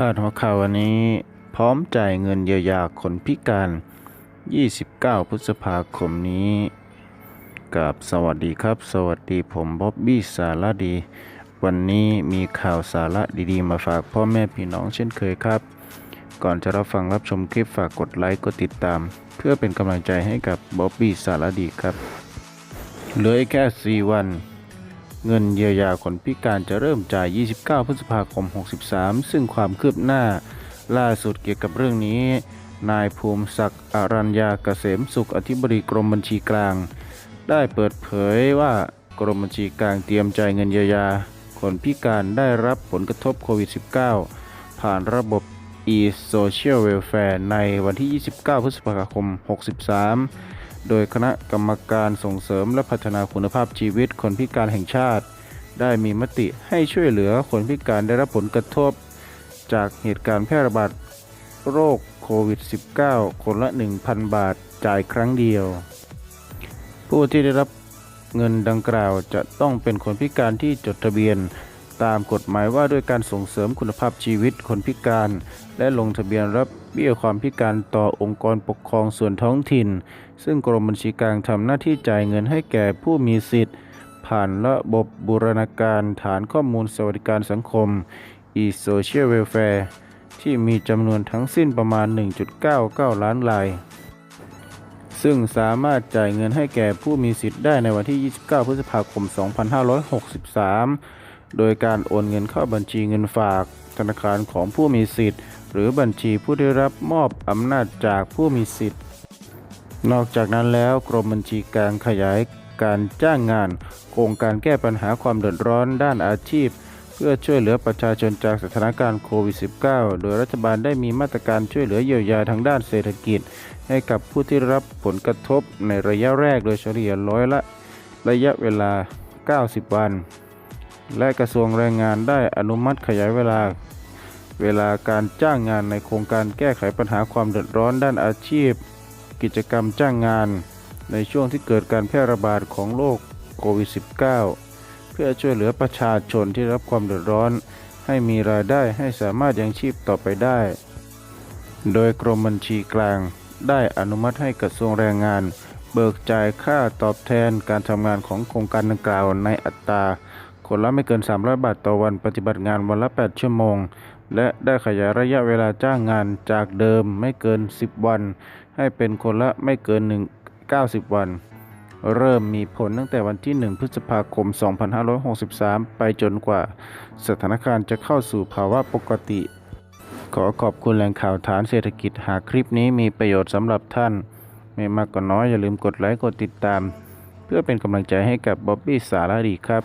พาดหัวข่าววันนี้ พร้อมจ่ายเงินเยียวยาคนพิการ 29 พฤษภาคมนี้กับสวัสดีครับ สวัสดีผมบ๊อบบี้สาระดี วันนี้มีข่าวสาระดีๆ มาฝากพ่อแม่พี่น้องเช่นเคยครับ ก่อนจะรับฟังรับชมคลิปฝากกดไลค์กดติดตาม เพื่อเป็นกำลังใจให้กับบ๊อบบี้สาระดีครับ เหลือแค่ 4 วัน เงินเยียวยาคนพิการจะเริ่มจ่าย 29 พฤษภาคม 63 ซึ่งความคืบหน้า ล่าสุดเกี่ยวกับเรื่องนี้ นายภูมิศักดิ์อรัญญาเกษมสุขอธิบดีกรมบัญชีกลาง ได้เปิดเผยว่ากรมบัญชีกลางเตรียมจ่ายเงินเยียวยา คนพิการได้รับผลกระทบโควิด -19 ผ่านระบบ e-social welfare ในวันที่ 29 พฤษภาคม 63 โดยคณะกรรมการส่งเสริมและพัฒนาคุณภาพชีวิตคนพิการแห่งชาติ ได้มีมติให้ช่วยเหลือคนพิการได้รับผลกระทบ จากเหตุการณ์แพร่ระบาดโรคโควิด -19 คนละ 1,000 บาทจ่ายครั้งเดียว ผู้ที่ได้รับเงินดังกล่าวจะต้องเป็นคนพิการที่จดทะเบียน ตามกฎหมายว่าด้วยการส่งเสริมคุณภาพชีวิตคนพิการ และลงทะเบียนรับ เบี้ยความพิการต่อองค์กรปกครองส่วนท้องถิ่น ซึ่งกรมบัญชีกลางทำหน้าที่จ่ายเงินให้แก่ผู้มีสิทธิ์ ผ่านระบบบูรณาการฐานข้อมูลสวัสดิการสังคม e-social welfare ที่มีจำนวนทั้งสิ้นประมาณ 1.99 ล้านราย ซึ่งสามารถจ่ายเงินให้แก่ผู้มีสิทธิ์ได้ในวันที่ 29 พฤษภาคม 2563 โดยการโอนเงินเข้าบัญชีเงินฝากธนาคารของผู้มีสิทธิ์ หรือบัญชีผู้ได้รับมอบอำนาจจากผู้มีสิทธิ์ นอกจากนั้นแล้วกรมบัญชีกลางขยายการจ้างงาน โครงการแก้ปัญหาความเดือดร้อนด้านอาชีพ เพื่อช่วยเหลือประชาชนจากสถานการณ์โควิด -19 โดยรัฐบาลได้มีมาตรการช่วยเหลือเยียวยาทางด้านเศรษฐกิจ ให้กับผู้ที่รับผลกระทบในระยะแรกโดยเฉลี่ยร้อยละ ระยะเวลา 90 วัน และกระทรวงแรงงานได้อนุมัติขยายเวลา เวลาการจ้างงานในโครงการแก้ไขปัญหาความเดือดร้อนด้านอาชีพ กิจกรรมจ้างงาน ในช่วงที่เกิดการแพร่ระบาดของโรคโควิด -19 เพื่อช่วยเหลือประชาชนที่รับความเดือดร้อน ให้มีรายได้ให้สามารถยังชีพต่อไปได้ โดยกรมบัญชีกลาง ได้อนุมัติให้กระทรวงแรงงาน เบิกจ่ายค่าตอบแทนการทำงานของโครงการดังกล่าวในอัตราคนละไม่เกิน 300 บาทต่อวันปฏิบัติงานวันละ 8 ชั่วโมง และได้ขยายระยะเวลาจ้างงานจากเดิมไม่เกิน 10 วัน ให้เป็นคนละไม่เกิน 1 90 วัน เริ่มมีผลตั้งแต่วันที่ 1 พฤษภาคม 2563 ไปจนกว่า สถานการณ์จะเข้าสู่ภาวะปกติ ขอขอบคุณแหล่งข่าวฐานเศรษฐกิจหากคลิปนี้มีประโยชน์สำหรับท่าน ไม่มากก็น้อยอย่าลืมกดไลค์กดติดตาม เพื่อเป็นกำลังใจให้กับบ๊อบบี้สารดีครับ